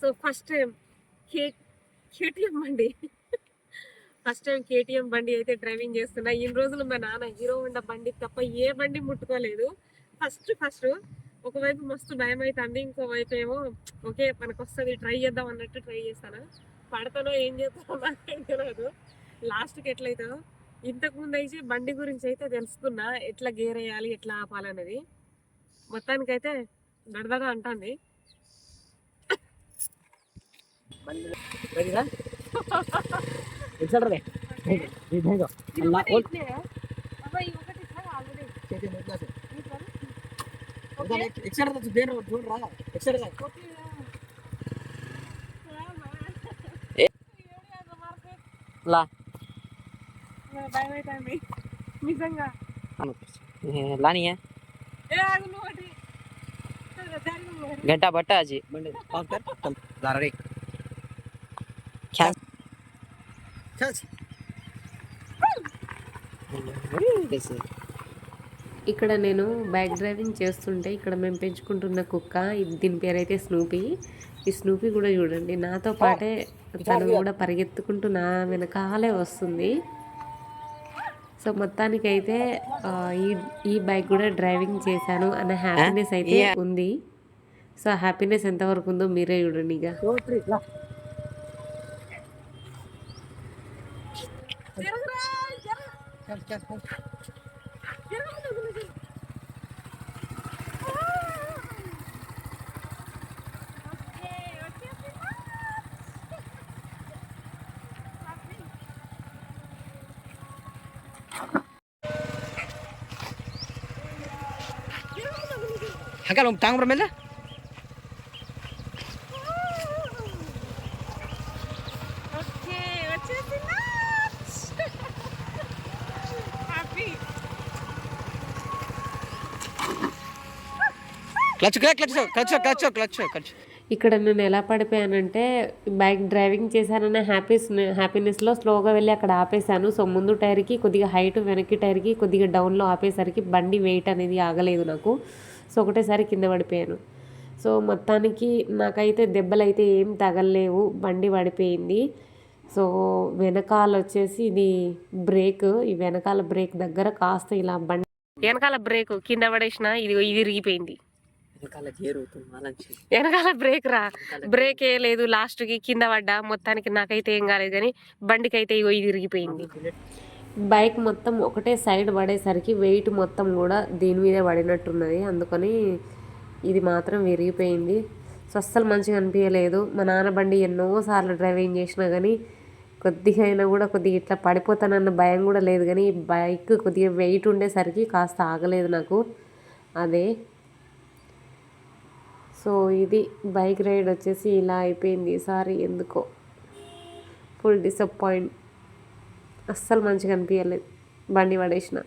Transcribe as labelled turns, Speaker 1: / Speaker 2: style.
Speaker 1: So first time K KTM బండి. First time KTM బండి అయితే డ్రైవింగ్ చేస్తున్నా. ఇన్ని రోజులు మా నాన్న హీరో ఉండ బండి తప్ప ఏ బండి ముట్టుకోలేదు. ఫస్ట్ ఫస్ట్ ఒకవైపు మస్తు భయం అవుతుంది ఇంకోవైపు ఏమో ఓకే మనకు వస్తుంది ట్రై చేద్దాం అన్నట్టు ట్రై చేస్తాను. పడతానో ఏం చేస్తానో నాకేం తెలియదు లాస్ట్కి ఎట్లయితుందో ఇంతకుముందు అయితే బండి గురించి అయితే తెలుసుకున్నా ఎట్లా గేర్ వేయాలి ఎట్లా ఆపాలనేది. మొత్తానికైతే దడదడ అంటుంది.
Speaker 2: క్లాస్ ఇదానే ఎక్సల్ రా దేర్
Speaker 3: Cat.
Speaker 2: Cat.
Speaker 4: ఇక్కడ నేను బ్యాక్ డ్రైవింగ్ చేస్తుంటే ఇక్కడ మేము పెంచుకుంటున్న కుక్క దీని పేరు అయితే స్నూపీ ఈ స్నూపీ కూడా చూడండి నాతో పాటే తను కూడా పరిగెత్తుకుంటూ నా వెనకాలే వస్తుంది. సో మొత్తానికైతే ఈ ఈ బైక్ కూడా డ్రైవింగ్ చేశాను అన్న హ్యాపీనెస్ అయితే ఉంది. సో హ్యాపీనెస్ ఎంతవరకు ఉందో మీరే చూడండి ఇక.
Speaker 2: चल चल चल Hanggang
Speaker 1: lumtang, Romel na?
Speaker 2: Clutch clutch clutch clutch clutch clutch
Speaker 4: ఇక్కడ నేను ఎలా పడిపోయానంటే బైక్ డ్రైవింగ్ చేశాననే హ్యాపీస్ హ్యాపీనెస్లో స్లోగా వెళ్ళి అక్కడ ఆపేశాను. సో ముందు టైర్కి కొద్దిగా హైట్ వెనక్కి టైర్కి కొద్దిగా డౌన్లో ఆపేసరికి బండి వెయిట్ అనేది ఆగలేదు నాకు. సో ఒకటేసారి కింద పడిపోయాను. సో మొత్తానికి నాకైతే దెబ్బలు అయితే ఏం తగలలేవు. బండి పడిపోయింది. సో వెనకాల వచ్చేసి ఇది బ్రేక్ ఈ వెనకాల బ్రేక్ దగ్గర కాస్త ఇలా బండి
Speaker 1: వెనకాల బ్రేక్ కింద పడేసిన ఇది ఇది విరిగిపోయింది
Speaker 3: వెనకాల
Speaker 1: బ్రేక్ రా. బ్రేక్ ఏ లేదు లాస్ట్కి కింద పడ్డా మొత్తానికి నాకైతే ఏం కాలేదు కానీ బండికి అయితే ఇగో ఇది ఇరిగిపోయింది.
Speaker 4: బైక్ మొత్తం ఒకటే సైడ్ పడేసరికి వెయిట్ మొత్తం కూడా దీని మీదే పడినట్టున్నది. అందుకని ఇది మాత్రం విరిగిపోయింది. సో అస్సలు మంచిగా అనిపించలేదు మా నాన్న బండి ఎన్నోసార్లు డ్రైవింగ్ చేసినా కానీ కొద్దిగా అయినా కూడా కొద్దిగా ఇట్లా పడిపోతానన్న భయం కూడా లేదు. కానీ ఈ బైక్ కొద్దిగా వెయిట్ ఉండేసరికి కాస్త ఆగలేదు నాకు. అదే. సో ఇది బైక్ రైడ్ వచ్చేసి ఇలా అయిపోయింది. ఈసారి ఎందుకో. Full disappoint. అస్సలు మంచిగా అనిపించలేదు బండి పడేసిన.